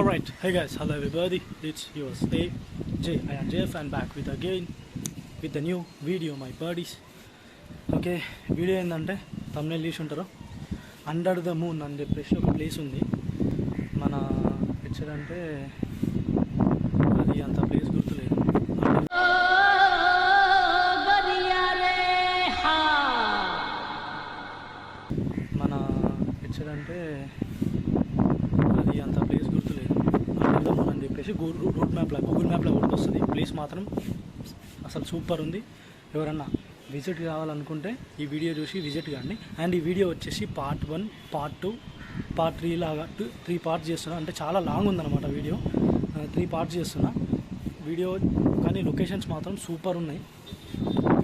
Alright, hey guys, hello everybody, it's yours A J. I am Jeff and back with again with the new video, my buddies. Okay video ఏంటంటే తమిళ తీసి ఉంటారు under the moon అని చెప్పేసి ఒక place ఉంది మన picture అంటే అది అంత ప్లేస్ గుర్తులేదు మన పిక్చర్ అంటే అది అంత ప్లేస్ గుర్తులేదు చెప్పేసి రూట్ మ్యాప్లో గూగుల్ మ్యాప్లో వస్తుంది ప్లేస్ మాత్రం అసలు సూపర్ ఉంది. ఎవరన్నా విజిట్ కావాలనుకుంటే ఈ వీడియో చూసి విజిట్ కాండి. అండ్ ఈ వీడియో వచ్చేసి part one part two part three లాగా టూ త్రీ పార్ట్స్ చేస్తున్నా. అంటే చాలా లాంగ్ ఉందన్నమాట వీడియో. త్రీ పార్ట్స్ చేస్తున్నా. వీడియో కానీ లొకేషన్స్ మాత్రం సూపర్ ఉన్నాయి.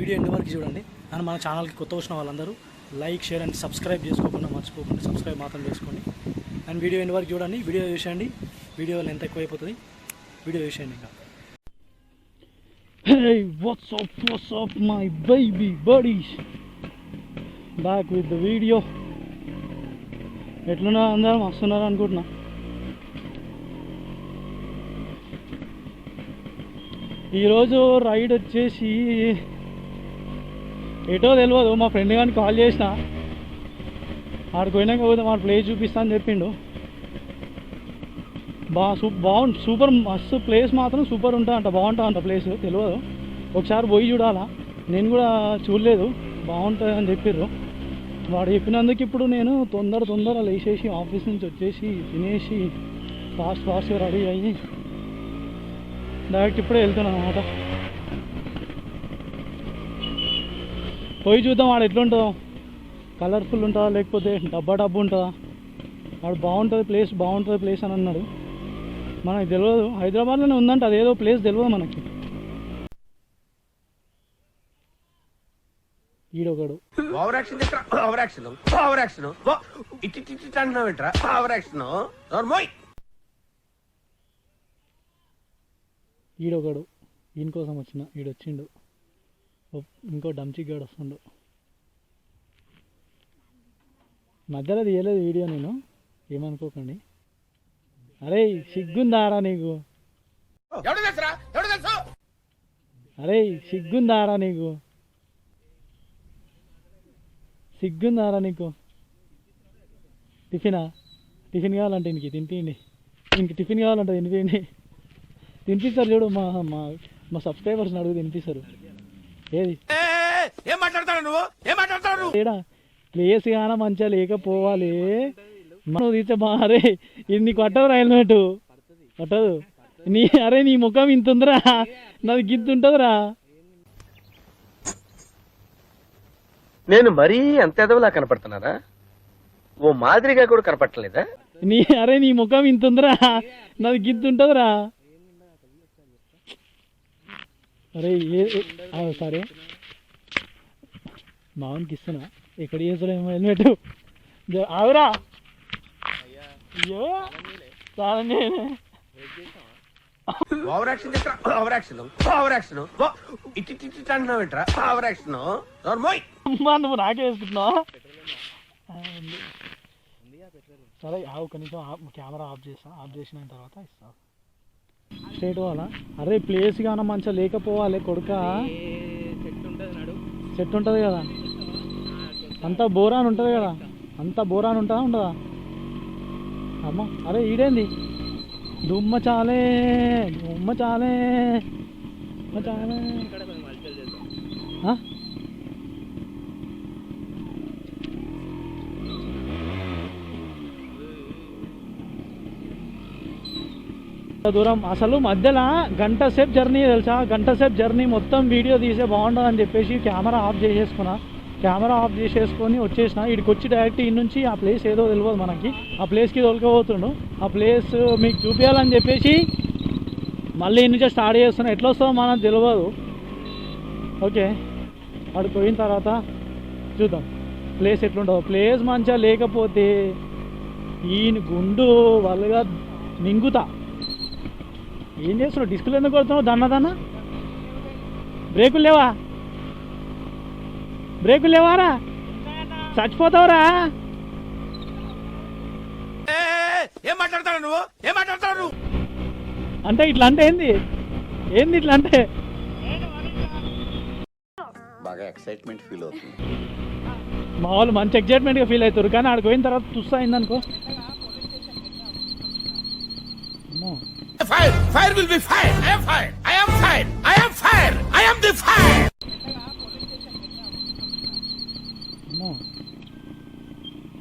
వీడియో ఎండ్ వరకు చూడండి. అండ్ మన ఛానల్కి కొత్త వచ్చిన వాళ్ళందరూ లైక్ షేర్ అండ్ సబ్స్క్రైబ్ చేసుకోకుండా మర్చిపోకుండా సబ్స్క్రైబ్ మాత్రం చేసుకోండి. అండ్ వీడియో ఎండ్ వరకు చూడండి. వీడియో చూసేయండి. వీడియో ఎంత ఎక్కువ అయిపోతుంది వీడియో చూసేయండి ఇంకా Hey, what's up, what's up, my baby buddies? Back with the video. ఎట్లున్నా అందరం వస్తున్నారు అనుకుంటున్నా ఈరోజు రైడ్ వచ్చేసి ఎటో తెలియదు మా ఫ్రెండ్ కానీ కాల్ చేసిన ఆడికి పోయినాక పోతే మా ప్లేస్ చూపిస్తా అని చెప్పిండు బా సూ బాగుంది సూపర్ మస్తు ప్లేస్ మాత్రం సూపర్ ఉంటుంది అంట బాగుంటుంది అంట ప్లేస్ తెలియదు ఒకసారి పోయి చూడాలా. నేను కూడా చూడలేదు. బాగుంటుంది అని చెప్పారు వాడు చెప్పినందుకు ఇప్పుడు నేను తొందర తొందర లేచేసి ఆఫీస్ నుంచి వచ్చేసి తినేసి ఫాస్ట్ ఫాస్ట్గా రెడీ అయ్యి డైరెక్ట్ ఇప్పుడే వెళ్తున్నాను అనమాట పోయి చూద్దాం వాడు ఎట్లుంటుందో. కలర్ఫుల్ ఉంటుందా లేకపోతే డబ్బా డబ్బు ఉంటుందా? వాడు బాగుంటుంది ప్లేస్ బాగుంటుంది ప్లేస్ అని అన్నాడు. మనకు తెలియదు హైదరాబాద్లోనే ఉందంట అదేదో ప్లేస్ తెలియదు మనకి. ఈడొకడు. ఈడొకడు. ఈయన కోసం వచ్చిన ఈడొచ్చిండు. ఇంకో డంచిక్ గాడు వస్తుండు. మధ్యలో తీయలేదు వీడియో నేను. ఏమనుకోకండి. అరే సిగ్గుందారా నీకు? అరే సిగ్గుందారా నీకు? సిగ్గుందారా నీకు? టిఫినా? టిఫిన్ కావాలంటే ఇంటికి తినిపిండి ఇంక టిఫిన్ కావాలంటే తినిపిండి తినిపిస్తారు చూడు మా మా మా సబ్స్క్రైబర్స్ని అడుగు తినిపిస్తారు. ఏది? ఏ, మాట్లాడతాడు నువ్వు? ఏం మాట్లాడతాడు ప్లేస్ గాన మంచిగా లేకపోవాలి. మనం తీస్తే బారే ఇది నీకు పట్టదురా హెల్మెట్. పట్టదు. నీ అరే నీ ముఖం ఇంత ఉందిరా. నాది గింత ఉంటుందిరా. నేను మరీ అంత ఎదవలా కనపడుతున్నారా? ఓ మాదిరిగా కూడా కనపడలేదా నీ అరే నీ ముఖం ఇంత ఉందిరా. నాది గింత ఉంటుందిరా. అరే ఏ సరే. మామూలుకి ఇస్తున్నా. ఎక్కడ చేస్తాడేమో హెల్మెట్. ఆగురా. అయ్యో. చాలా నేనే. Over action over action over action ఇట్టి ఇట్టి అంటున్నావు ఏంట్రా? ఓవర్ యాక్షన్ నోర్మోయ్ అమ్మా నువ్వు నాకే వేసుకుంటున్నావా? సరే ఆ ఒక్క నిమిషం ఆఫ్- కెమెరా ఆఫ్ చేస్తా. ఆఫ్ చేసిన తర్వాత ఇస్తా. స్ట్రేట్ పోవాలా? అరే ప్లేస్ కానీ మంచిగా లేకపోవాలి కొడుక. సెట్ ఉంటుంది కదా? అంతా బోరాన్ ఉంటుంది కదా? అంతా బోరాన్ ఉంటుందా ఉండదా? అమ్మ అరే ఈడేంది? దుమ్మ చాలే దుమ్మ చాలే చాలే దూరం. అసలు మధ్యలో గంట సేపు జర్నీ తెలుసా? గంట సేపు జర్నీ మొత్తం వీడియో తీసే బాగుండదని చెప్పేసి కెమెరా ఆఫ్ చేసేసుకున్నా. కెమెరా ఆఫ్ చేసేసుకొని వచ్చేసిన ఇక్కడికి వచ్చి డైరెక్ట్ ఈ నుంచి ఆ ప్లేస్ ఏదో తెలియదు మనకి. ఆ ప్లేస్కి తోలుకోబోతుండు ఆ ప్లేస్ మీకు చూపించాలని చెప్పేసి మళ్ళీ ఈ నుంచే స్టార్ట్ చేస్తున్నా. ఎట్లా వస్తుందో మనకు తెలియదు ఓకే. అక్కడ పోయిన తర్వాత చూద్దాం. ప్లేస్ ఎట్లుంటుందో. ప్లేస్ మంచిగా లేకపోతే ఈయన గుండు వాళ్ళగా నింగుతా. ఏం చేస్తున్నావు? డిస్కులు ఎందుకు కొడుతున్నావు? దన్న దన్న? బ్రేకులు లేవా? బ్రేకులు లేవారా? చచ్చిపోతావురా. ఏ, ఏం మాట్లాడతావు నువ్వు? ఏం మాట్లాడతావు నువ్వు? అంటే ఇట్లా అంటే ఏంది? ఏంది ఇట్లా అంటే? బాగా ఎక్సైట్మెంట్ ఫీల్ అవుతుంది. మా వాళ్ళు మంచి ఎగ్జైట్మెంట్గా ఫీల్ అవుతారు. కానీ ఆడికి పోయిన తర్వాత తుస్సా అయిందనుకో. అమ్మో. Fire fire will be fire I am fire I am fire I am fire I am the fire అమ్మో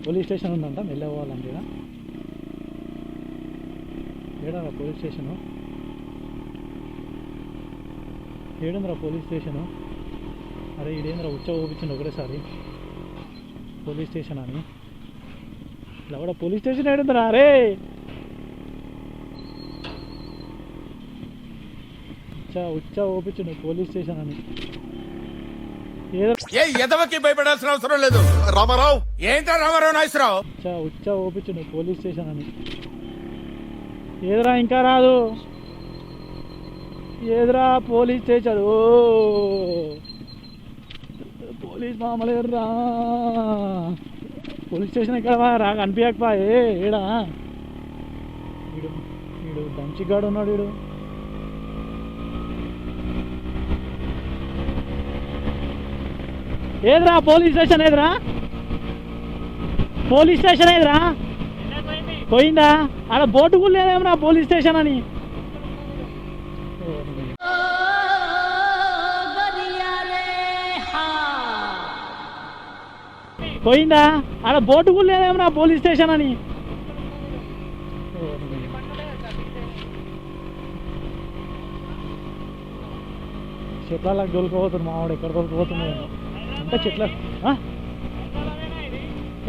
పోలీస్ స్టేషన్ ఉందంట మెల్లె పోవాలంటే ఏడా పోలీస్ స్టేషను. ఏడంద్రా పోలీస్ స్టేషను. అరే ఈడేంద్రా ఉచ్చ ఊపించిండు ఒకటేసారి. పోలీస్ స్టేషన్ అని. ఇలా కూడా పోలీస్ స్టేషన్ ఏడుందిరా అరే! ఉచ్చ ఉచ్చ ఊపించిండు పోలీస్ స్టేషన్ అని. ఏ ఎదవకి భయపడాల్సిన అవసరం లేదు. రామారావు. ఏంట్రా రామారావు నాయసరావు? ఉచ్చ ఓపించండి పోలీస్ స్టేషన్ అని. ఏదిరా ఇంకా రాదు? ఏదిరా పోలీస్ స్టేషన్? ఓ పోలీస్ మామలేరురా పోలీస్ స్టేషన్ ఎక్కడ? రా కనిపించకపో. ఏ ఏడా? వీడు వీడు దంచిగాడు ఉన్నాడు వీడు. ఏదిరా పోలీస్ స్టేషన్ ఏదిరా? పోలీస్ స్టేషన్ ఏదిరా? పోయిందా? ఆడ బోర్డు కూడా లేదేమరా పోలీస్ స్టేషన్ అని. పోయిందా? ఆడ బోర్డు కూడా లేదేమరా పోలీస్ స్టేషన్ అని. చెట్లకు దొరికిపోతుంది మావాడు ఎక్కడ దొరికిపోతుందో అంటే చెట్ల?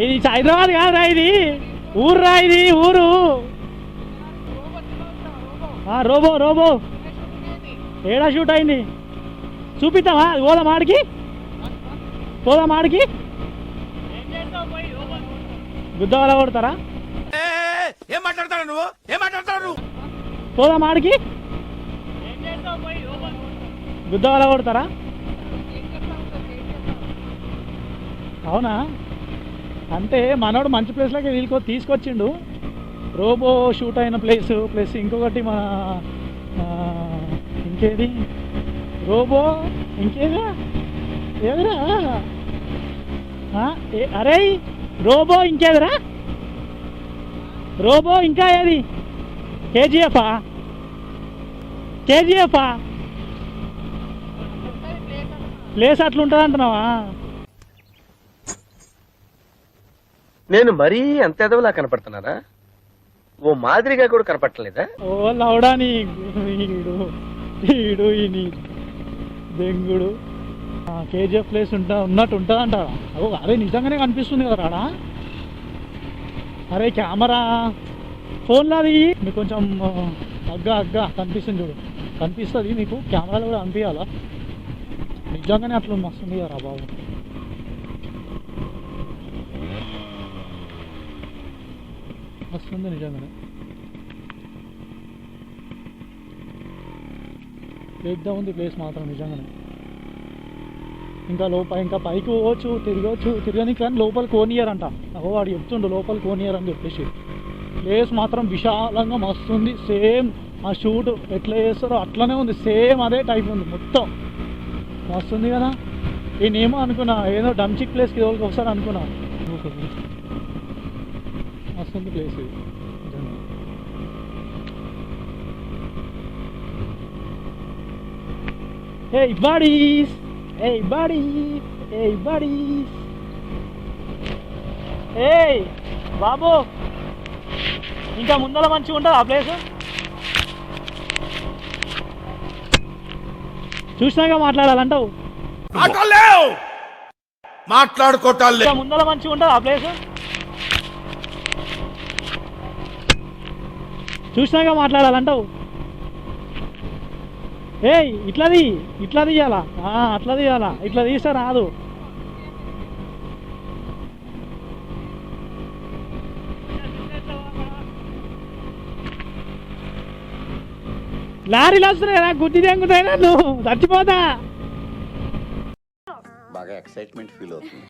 ఇది హైదరాబాద్ కాదురా ఇది. ఊర్రా ఇది ఊరు. Robo robo. ఏడా షూట్ అయింది? చూపిద్దామా? పోదాం ఆడికి? పోదాం ఆడికి? గుద్దవల కొడతారా ఏం మాట్లాడతావు నువ్వు? ఏం మాట్లాడతావు నువ్వు? పోదాం ఆడికి? గుద్దవల కొడతారా అవునా? అంటే మనోడు మంచి ప్లేస్లోకి వీళ్ళకో తీసుకొచ్చిండు. రోబో షూట్ అయిన ప్లేస్ ప్లస్ ఇంకొకటి మన ఇంకేది? రోబో? ఇంకేదా? ఏదిరా? అరే రోబో ఇంకేదిరా? రోబో ఇంకా ఏది? కేజీఎఫా? కేజీఎఫా? ప్లేస్ అట్లుంటుంది అంటున్నావా? నేను మరీ అంత ఎదవలా కనపడుతున్నారా? ఓ మాదిరిగా కూడా కనపడలేదా ఓ లవడా నీ ఈడు ఈడు నీ దెంగుడు కేజీఎఫ్ ప్లేస్ ఉంటా ఉన్నట్టు ఉంటుంది అంటారా ఓ అరే నిజంగానే కనిపిస్తుంది కదా రాడా? అరే కెమెరా. ఫోన్లో అది మీకు కొంచెం అగ్గా అగ్గా కనిపిస్తుంది చూడు. కనిపిస్తుంది మీకు కెమెరాలో కూడా కనిపించాలా నిజంగానే అట్లా మస్తుంది కదా బాబు. వస్తుంది నిజంగానే. పెద్ద ఉంది ప్లేస్ మాత్రం నిజంగానే. ఇంకా లోపల ఇంకా పైకి పోవచ్చు తిరగవచ్చు తిరగని కానీ లోపల కోనియర్ అంట. వాడు చెప్తుండు లోపల కోనియర్ అని చెప్పేసి. ప్లేస్ మాత్రం విశాలంగా మస్తుంది సేమ్ ఆ షూట్ ఎట్లా చేస్తారో అట్లనే ఉంది. సేమ్ అదే టైప్ ఉంది మొత్తం. మస్తుంది కదా. నేనేమో అనుకున్నా ఏదో డమ్చిక్ ప్లేస్కి ఎవరికి ఒకసారి అనుకున్నా. ప్లేస్ ఇది. Hey buddies! Hey buddies! Hey buddies! Hey! బాబు ఇంకా ముందర మంచిగా ఉంటుంది ఆ ప్లేస్ చూసినాక మాట్లాడాలంటావు మాట్లాడుకోవటాలు ముందర మంచిగా ఉంటుంది ఆ ప్లేస్ చూసినాక మాట్లాడాలంటావు? ఏయ్ ఇట్లా తీ ఇట్లా తీయాలా? ఆ, అట్లా తీయాలా? ఇట్లా తీస్తే రాదు. లారీలు వస్తున్నాయి కదా గుడ్డి తెంగుతాయి నన్ను చచ్చిపోతా. బాగా ఎక్సైట్మెంట్ ఫీల్ అవుతుంది.